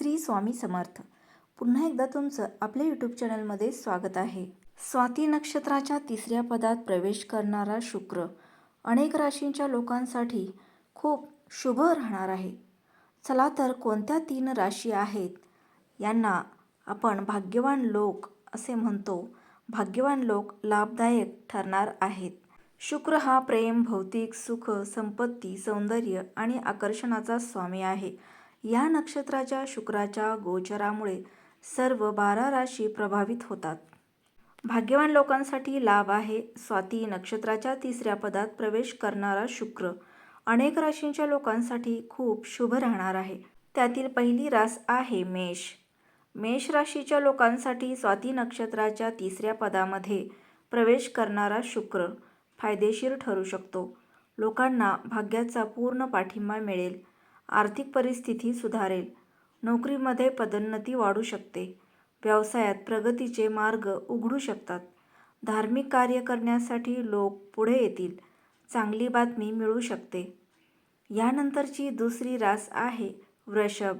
श्री स्वामी समर्थ. पुन्हा एकदा तुमचं आपल्या यूट्यूब चॅनलमध्ये स्वागत आहे. स्वाती नक्षत्राच्या तिसऱ्या पदात प्रवेश करणारा शुक्र अनेक राशींच्या लोकांसाठी खूप शुभ राहणार आहे. चला तर कोणत्या तीन राशी आहेत? यांना आपण भाग्यवान लोक असे म्हणतो. भाग्यवान लोक लाभदायक ठरणार आहेत. शुक्र हा प्रेम भौतिक सुख संपत्ती सौंदर्य आणि आकर्षणाचा स्वामी आहे. या नक्षत्राच्या शुक्राच्या गोचरामुळे सर्व बारा राशी प्रभावित होतात. भाग्यवान लोकांसाठी लाभ आहे. स्वाती नक्षत्राच्या तिसऱ्या पदात प्रवेश करणारा शुक्र अनेक राशींच्या लोकांसाठी खूप शुभ राहणार आहे. त्यातील पहिली रास आहे मेष. मेष राशीच्या लोकांसाठी स्वाती नक्षत्राच्या तिसऱ्या पदामध्ये प्रवेश करणारा शुक्र फायदेशीर ठरू शकतो. लोकांना भाग्याचा पूर्ण पाठिंबा मिळेल. आर्थिक परिस्थिती सुधारेल. नोकरीमध्ये पदोन्नती वाढू शकते. व्यवसायात प्रगतीचे मार्ग उघडू शकतात. धार्मिक कार्य करण्यासाठी लोक पुढे येतील. चांगली बातमी मिळू शकते. यानंतरची दुसरी रास आहे वृषभ.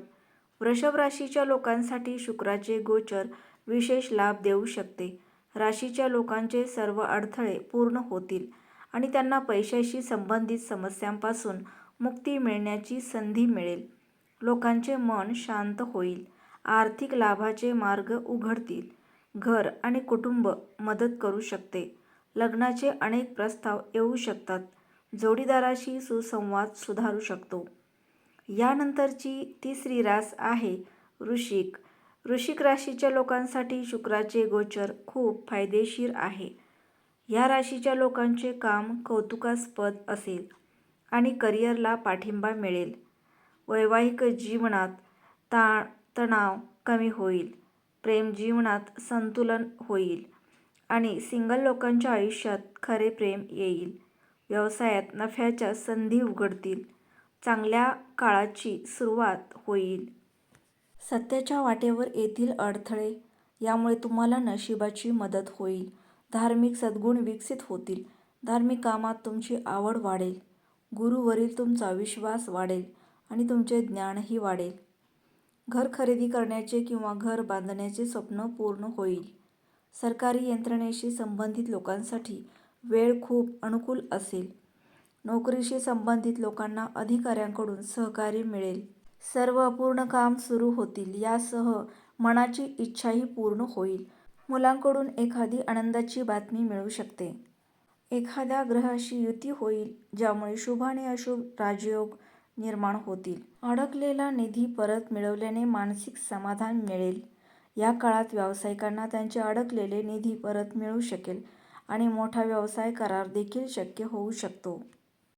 वृषभ राशीच्या लोकांसाठी शुक्राचे गोचर विशेष लाभ देऊ शकते. राशीच्या लोकांचे सर्व अडथळे पूर्ण होतील आणि त्यांना पैशाशी संबंधित समस्यांपासून मुक्ती मिळण्याची संधी मिळेल. लोकांचे मन शांत होईल. आर्थिक लाभाचे मार्ग उघडतील. घर आणि कुटुंब मदत करू शकते. लग्नाचे अनेक प्रस्ताव येऊ शकतात. जोडीदाराशी सुसंवाद सुधारू शकतो. यानंतरची तिसरी रास आहे वृश्चिक. वृश्चिक राशीच्या लोकांसाठी शुक्राचे गोचर खूप फायदेशीर आहे. या राशीच्या लोकांचे काम कौतुकास्पद असेल. आणि करिअरला पाठिंबा मिळेल. वैवाहिक जीवनात ताण तणाव कमी होईल. प्रेम जीवनात संतुलन होईल. आणि सिंगल लोकांच्या आयुष्यात खरे प्रेम येईल. व्यवसायात नफ्याच्या संधी उघडतील. चांगल्या काळाची सुरुवात होईल. सत्याच्या वाटेवर येथील अडथळे. यामुळे तुम्हाला नशिबाची मदत होईल. धार्मिक सद्गुण विकसित होतील. धार्मिक कामात तुमची आवड वाढेल. गुरुवरील तुमचा विश्वास वाढेल आणि तुमचे ज्ञानही वाढेल. घर खरेदी करण्याचे किंवा घर बांधण्याचे स्वप्न पूर्ण होईल. सरकारी यंत्रणेशी संबंधित लोकांसाठी वेळ खूप अनुकूल असेल. नोकरीशी संबंधित लोकांना अधिकाऱ्यांकडून सहकार्य मिळेल. सर्व अपूर्ण काम सुरू होतील यासह मनाची इच्छाही पूर्ण होईल. मुलांकडून एखादी आनंदाची बातमी मिळू शकते. एखाद्या ग्रहाशी युती होईल ज्यामुळे शुभ आणि अशुभ राजयोग निर्माण होतील. अडकलेला निधी परत मिळवल्याने मानसिक समाधान मिळेल. या काळात व्यावसायिकांना त्यांचे अडकलेले निधी परत मिळू शकेल आणि मोठा व्यवसाय करार देखील शक्य होऊ शकतो.